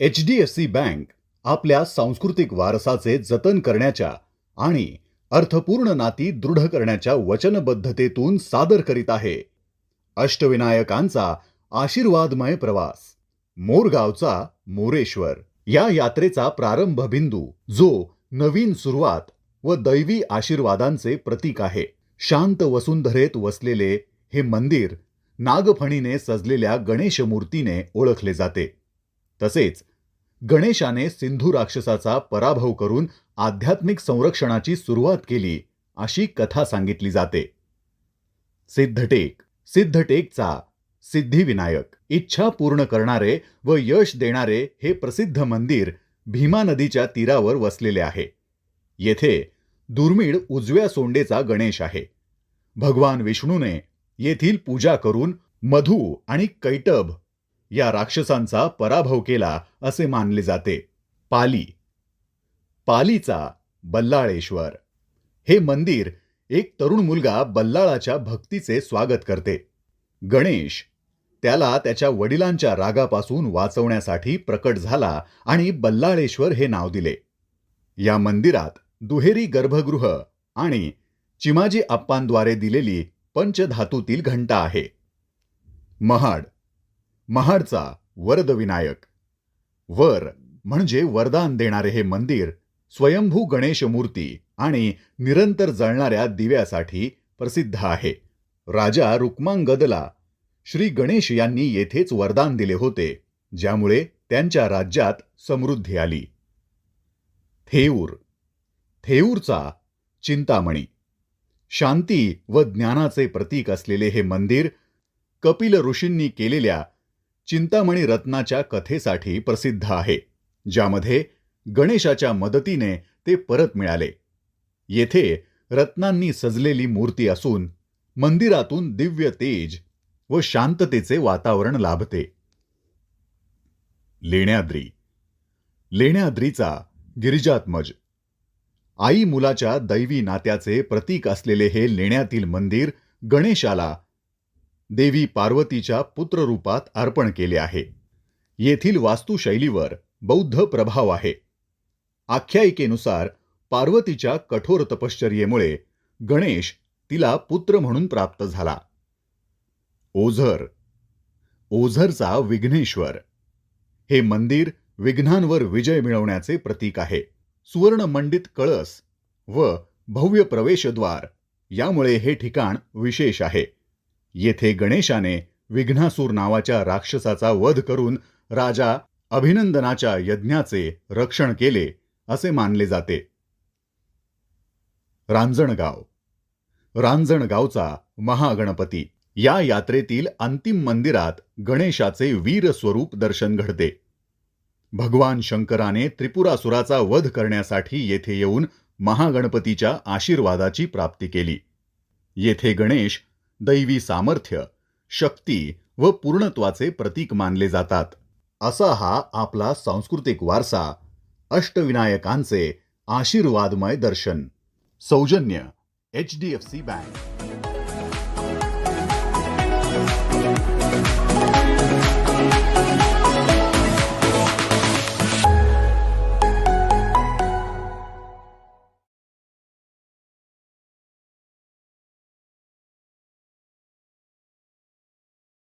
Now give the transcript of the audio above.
H D F C bank आपल्या सांस्कृतिक वारसाचे जतन करण्याच्या आणि अर्थपूर्ण नाती दृढ करण्याच्या वचनबद्धतेतून सादर करीत आहे. अष्टविनायकांचा आशीर्वादमय प्रवास मोरगावचा मोरेश्वर. या यात्रेचा प्रारंभ बिंदू जो नवीन सुरुवात व दैवी आशीर्वादांचे प्रतीक आहे. शांत वसुंधरेत वसलेले हे मंदिर नागफणीने सजलेल्या गणेश मूर्तीने ओळखले जाते. तसेच गणेशाने सिंधू राक्षसाचा पराभव करून आध्यात्मिक संरक्षणाची सुरुवात केली अशी कथा सांगितली जाते. सिद्धटेक सिद्धटेकचा सिद्धिविनायक इच्छा पूर्ण करणारे व यश देणारे हे प्रसिद्ध मंदिर भीमा नदीच्या तीरावर वसलेले आहे. येथे दुर्मिळ उजव्या सोंडेचा गणेश आहे. भगवान विष्णूने येथील पूजा करून मधु आणि कैटभ या राक्षसांचा पराभव केला असे मानले जाते. पाली. पालीचा बल्लाळेश्वर. हे मंदिर एक तरुण मुलगा बल्लाळाच्या भक्तीचे स्वागत करते. गणेश. त्याला त्याच्या वडिलांच्या रागापासून वाचवण्यासाठी प्रकट झाला आणि बल्लाळेश्वर हे नाव दिले. या मंदिरात दुहेरी गर्भगृह आणि चिमाजी आप्पांद्वारे दिलेली पंचधातूतील घंटा आहे. महाड. महाडचा वरदविनायक. वर म्हणजे वरदान देणारे हे मंदिर स्वयंभू गणेश मूर्ती आणि निरंतर जळणाऱ्या दिव्यासाठी प्रसिद्ध आहे. राजा रुक्मांगदला श्री गणेश यांनी येथेच वरदान दिले होते ज्यामुळे त्यांच्या राज्यात समृद्धी आली. थेऊर. थेऊरचा चिंतामणी. शांती व ज्ञानाचे प्रतीक असलेले हे मंदिर कपिल ऋषींनी केलेल्या चिंतामणी रत्नाच्या कथेसाठी प्रसिद्ध आहे ज्यामध्ये गणेशाच्या मदतीने ते परत मिळाले. येथे रत्नांनी सजलेली मूर्ती असून मंदिरातून दिव्य तेज व शांततेचे वातावरण लाभते. लेण्याद्री. लेण्याद्रीचा गिरिजात्मज. आई मुलाच्या दैवी नात्याचे प्रतीक असलेले हे लेण्यातील मंदिर गणेशाला देवी पार्वतीच्या पुत्ररूपात अर्पण केले आहे. येथील वास्तुशैलीवर बौद्ध प्रभाव आहे. आख्यायिकेनुसार पार्वतीच्या कठोर तपश्चर्येमुळे गणेश तिला पुत्र म्हणून प्राप्त झाला. ओझर. ओझरचा विघ्नेश्वर. हे मंदिर विघ्नांवर विजय मिळवण्याचे प्रतीक आहे. सुवर्णमंडित कळस व भव्य प्रवेशद्वार यामुळे हे ठिकाण विशेष आहे. येथे गणेशाने विघ्नासूर नावाच्या राक्षसाचा वध करून राजा अभिनंदनाच्या यज्ञाचे रक्षण केले असे मानले जाते. रांजणगाव. रांजणगावचा महागणपती. या यात्रेतील अंतिम मंदिरात गणेशाचे वीर स्वरूप दर्शन घडते. भगवान शंकराने त्रिपुरासुराचा वध करण्यासाठी येथे येऊन महागणपतीच्या आशीर्वादाची प्राप्ती केली. येथे गणेश दैवी सामर्थ्य शक्ती व पूर्णत्वाचे प्रतीक मानले जातात. असा हा आपला सांस्कृतिक वारसा अष्टविनायकांचे आशीर्वादमय दर्शन. सौजन्य H D F C bank.